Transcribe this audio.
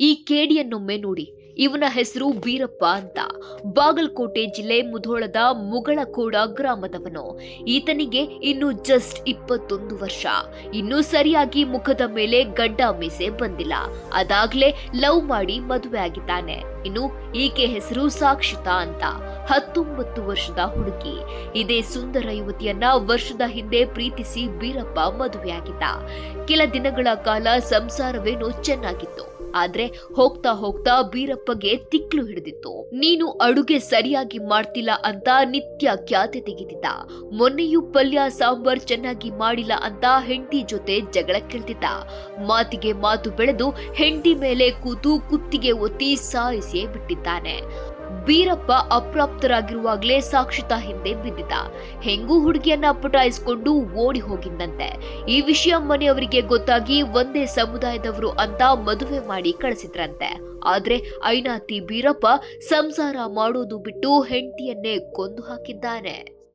ಈ ಕೇಡಿಯನ್ನೊಮ್ಮೆ ನೋಡಿ. ಇವನ ಹೆಸರು ವೀರಪ್ಪ ಅಂತ. ಬಾಗಲಕೋಟೆ ಜಿಲ್ಲೆ ಮುಧೋಳದ ಮುಗಳಕೋಡ ಗ್ರಾಮದವನು. ಈತನಿಗೆ ಇನ್ನು ಜಸ್ಟ್ ಇಪ್ಪತ್ತೊಂದು ವರ್ಷ. ಇನ್ನೂ ಸರಿಯಾಗಿ ಮುಖದ ಮೇಲೆ ಗಡ್ಡ ಮೀಸೆ ಬಂದಿಲ್ಲ. ಅದಾಗ್ಲೇ ಲವ್ ಮಾಡಿ ಮದುವೆ ಆಗಿದ್ದಾನೆ. ಇನ್ನು ಈಕೆ ಹೆಸರು ಸಾಕ್ಷಿತಾ ಅಂತ. ಹತ್ತೊಂಬತ್ತು ವರ್ಷದ ಹುಡುಗಿ. ಇದೇ ಸುಂದರ ಯುವತಿಯನ್ನ ವರ್ಷದ ಹಿಂದೆ ಪ್ರೀತಿಸಿ ವೀರಪ್ಪ ಮದುವೆಯಾಗಿದ್ದ. ಕೆಲ ದಿನಗಳ ಕಾಲ ಸಂಸಾರವೇನೋ ಚೆನ್ನಾಗಿತ್ತು. ಆದ್ರೆ ಹೋಗ್ತಾ ಹೋಗ್ತಾ ಬೀರಪ್ಪಗೆ ತಿಕ್ಲು ಹಿಡಿದಿತ್ತು. ನೀನು ಅಡುಗೆ ಸರಿಯಾಗಿ ಮಾಡ್ತಿಲ್ಲ ಅಂತ ನಿತ್ಯ ಖ್ಯಾತೆ ತೆಗೆದಿದ್ದ. ಮೊನ್ನೆಯೂ ಪಲ್ಯ, ಸಾಂಬಾರ್ ಚೆನ್ನಾಗಿ ಮಾಡಿಲ್ಲ ಅಂತ ಹೆಂಡತಿ ಜೊತೆ ಜಗಳಕ್ಕಿಳ್ತಿದ್ದ ಮಾತಿಗೆ ಮಾತು ಬೆಳೆದು ಹೆಂಡಿ ಮೇಲೆ ಕೂತು ಕುತ್ತಿಗೆ ಒತ್ತಿ ಸಾಯಿಸಿಯೇ ಬಿಟ್ಟಿದ್ದಾನೆ. ಬೀರಪ್ಪ ಅಪ್ರಾಪ್ತರಾಗಿರುವಾಗಲೇ ಸಾಕ್ಷಿತ ಹಿಂದೆ ಬಿದ್ದಿದ್ದ. ಹೆಂಗೂ ಹುಡುಗಿಯನ್ನ ಪುಟಾಯಿಸಿಕೊಂಡು ಓಡಿ ಹೋಗಿದ್ದಂತೆ. ಈ ವಿಷಯ ಮನೆಯವರಿಗೆ ಗೊತ್ತಾಗಿ ಒಂದೇ ಸಮುದಾಯದವರು ಅಂತ ಮದುವೆ ಮಾಡಿ ಕಳಿಸಿದ್ರಂತೆ. ಆದ್ರೆ ಐನಾತಿ ಬೀರಪ್ಪ ಸಂಸಾರ ಮಾಡೋದು ಬಿಟ್ಟು ಹೆಂಡತಿಯನ್ನೇ ಕೊಂದು ಹಾಕಿದ್ದಾನೆ.